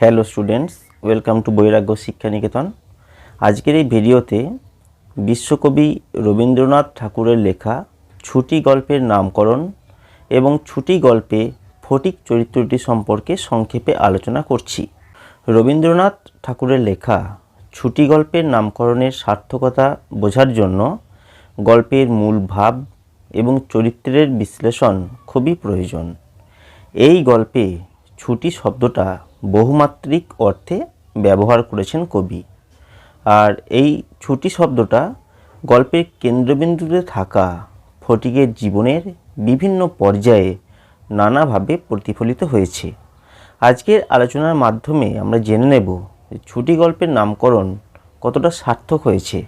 Hello students welcome to বৈরাগ্য শিক্ষা নিকেতন আজকের এই ভিডিওতে বিশ্বকবি রবীন্দ্রনাথ ঠাকুরের লেখা ছুটি গল্পের নামকরণ এবং ছুটি গল্পে ফটিক চরিত্রটি সম্পর্কে সংক্ষেপে আলোচনা করছি। রবীন্দ্রনাথ ঠাকুরের লেখা ছুটি গল্পের নামকরণের সার্থকতা বোঝার জন্য গল্পের মূল ভাব এবং চরিত্রের বিশ্লেষণ খুবই প্রয়োজন। এই গল্পে ছুটি শব্দটা বহুমাত্রিক অর্থে ব্যবহার করেছেন কবি। আর এই ছুটি শব্দটা গল্পের কেন্দ্রবিন্দুতে থাকা ফটিকের জীবনের বিভিন্ন পর্যায়ে নানাভাবে প্রতিফলিত হয়েছে। আজকের আলোচনার মাধ্যমে আমরা জেনে নেব ছুটি গল্পের নামকরণ কতটা সার্থক হয়েছে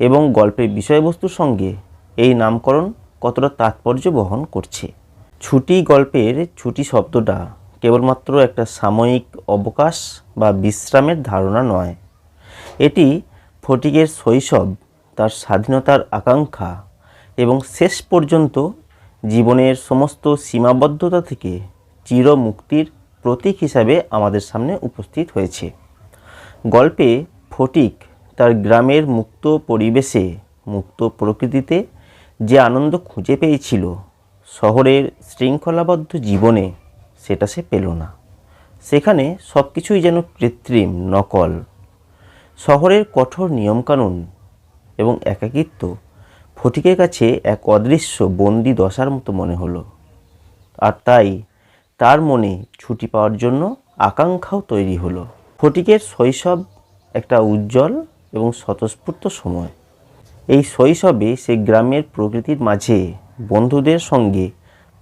এবং গল্পের বিষয়বস্তুর সঙ্গে এই নামকরণ কতটা তাৎপর্য বহন করছে। ছুটি গল্পের ছুটি শব্দটা কেবলমাত্র একটা সাময়িক অবকাশ বা বিশ্রামের ধারণা নয়। এটি ফটিকের শৈশব, তার স্বাধীনতার আকাঙ্ক্ষা এবং শেষ পর্যন্ত জীবনের সমস্ত সীমাবদ্ধতা থেকে চিরমুক্তির প্রতীক হিসাবে আমাদের সামনে উপস্থিত হয়েছে। গল্পে ফটিক তার গ্রামের মুক্ত পরিবেশে, মুক্ত প্রকৃতিতে যে আনন্দ খুঁজে পেয়েছিল, শহরের শৃঙ্খলাবদ্ধ জীবনে সেটা সে পেল না। সেখানে সব কিছুই যেন কৃত্রিম, নকল। শহরের কঠোর নিয়মকানুন এবং একাকিত্ব ফটিকের কাছে এক অদৃশ্য বন্দি দশার মতো মনে হলো। আর তাই তার মনে ছুটি পাওয়ার জন্য আকাঙ্ক্ষাও তৈরি হলো। ফটিকের শৈশব একটা উজ্জ্বল এবং স্বতঃস্ফূর্ত সময়। এই শৈশবে সে গ্রামের প্রকৃতির মাঝে বন্ধুদের সঙ্গে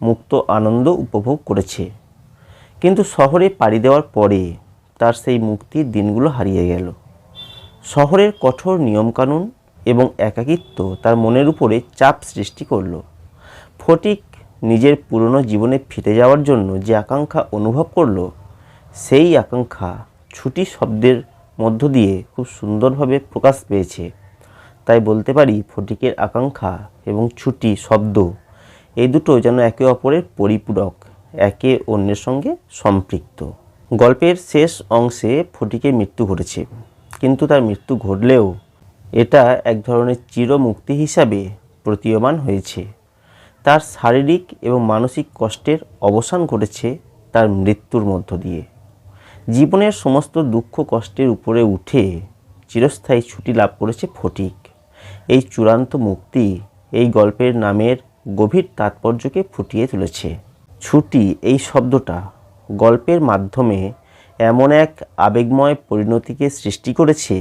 মুক্ত আনন্দ উপভোগ করেছে। কিন্তু শহরে পাড়ি দেওয়ার পরে তার সেই মুক্তির দিনগুলো হারিয়ে গেল। শহরের কঠোর নিয়মকানুন এবং একাকিত্ব তার মনের উপরে চাপ সৃষ্টি করল। ফটিক নিজের পুরনো জীবনে ফিরে যাওয়ার জন্য যে আকাঙ্ক্ষা অনুভব করল, সেই আকাঙ্ক্ষা ছুটি শব্দের মধ্য দিয়ে খুব সুন্দরভাবে প্রকাশ পেয়েছে। তাই বলতে পারি ফটিকের আকাঙ্ক্ষা এবং ছুটি শব্দ এই দুটো যেন একে অপরের পরিপূরক। একে অন্যের সঙ্গে সম্পৃক্ত। গল্পের শেষ অংশে ফটিকের মৃত্যু ঘটেছে, কিন্তু তার মৃত্যু ঘটলেও এটা এক ধরনের চিরমুক্তি হিসাবে প্রতীয়মান হয়েছে। তার শারীরিক এবং মানসিক কষ্টের অবসান ঘটেছে তার মৃত্যুর মধ্য দিয়ে। জীবনের সমস্ত দুঃখ কষ্টের উপরে উঠে চিরস্থায়ী ছুটি লাভ করেছে ফটিক। এই চূড়ান্ত মুক্তি এই গল্পের নামের গভীর তাৎপর্যকে ফুটিয়ে তুলেছে। ছুটি এই শব্দটা গল্পের মাধ্যমে এমন এক আবেগময় পরিণতিকে সৃষ্টি করেছে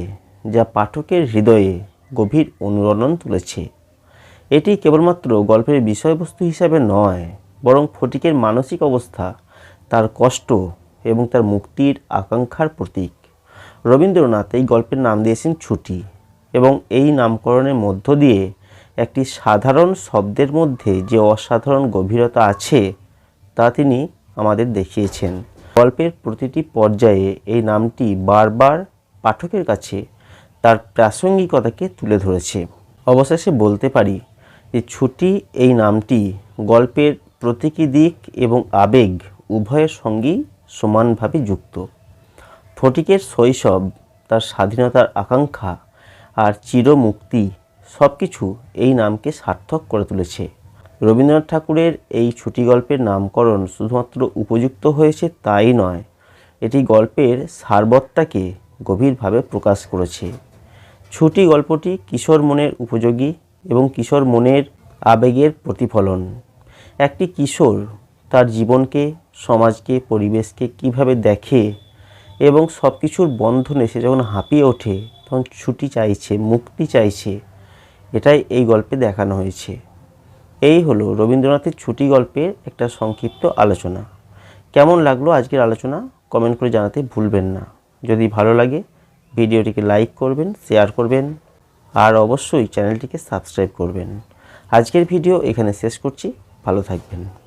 যা পাঠকের হৃদয়ে গভীর অনুরণন তুলেছে। এটি কেবলমাত্র গল্পের বিষয়বস্তু হিসাবে নয়, বরং ফটিকের মানসিক অবস্থা, তার কষ্ট এবং তার মুক্তির আকাঙ্ক্ষার প্রতীক। রবীন্দ্রনাথ এই গল্পের নাম দিয়েছেন ছুটি এবং এই নামকরণের মধ্য দিয়ে একটি সাধারণ শব্দের মধ্যে যে অসাধারণ গভীরতা আছে তা তিনি আমাদের দেখিয়েছেন। গল্পের প্রতিটি পর্যায়ে এই নামটি বারবার পাঠকের কাছে তার প্রাসঙ্গিকতাকে তুলে ধরেছে। অবশেষে বলতে পারি যে ছুটি এই নামটি গল্পের প্রতীকী দিক এবং আবেগ উভয়ের সঙ্গেই সমানভাবে যুক্ত। ফটিকের শৈশব, তার স্বাধীনতার আকাঙ্ক্ষা আর চিরমুক্তি সব কিছু এই নামকে সার্থক করে তুলেছে। রবীন্দ্রনাথ ঠাকুরের এই ছুটি গল্পের নামকরণ শুধুমাত্র উপযুক্ত হয়েছে তাই নয়, এটি গল্পের সারবত্তাকে গভীরভাবে প্রকাশ করেছে। ছুটি গল্পটি কিশোর মনের উপযোগী এবং কিশোর মনের আবেগের প্রতিফলন। একটি কিশোর তার জীবনকে, সমাজকে, পরিবেশকে কীভাবে দেখে এবং সব কিছুর বন্ধনে সে যখন হাঁপিয়ে ওঠে, তখন ছুটি চাইছে, মুক্তি চাইছে, এটাই এই গল্পে দেখানো হয়েছে। এই হলো রবীন্দ্রনাথের ছুটি গল্পের একটা সংক্ষিপ্ত আলোচনা। কেমন লাগল আজকের আলোচনা? কমেন্ট করে জানাতে ভুলবেন না। যদি ভালো লাগে, ভিডিওটিকে লাইক করবেন, শেয়ার করবেন, আর অবশ্যই চ্যানেলটিকে সাবস্ক্রাইব করবেন। আজকের ভিডিও এখানে শেষ করছি। ভালো থাকবেন।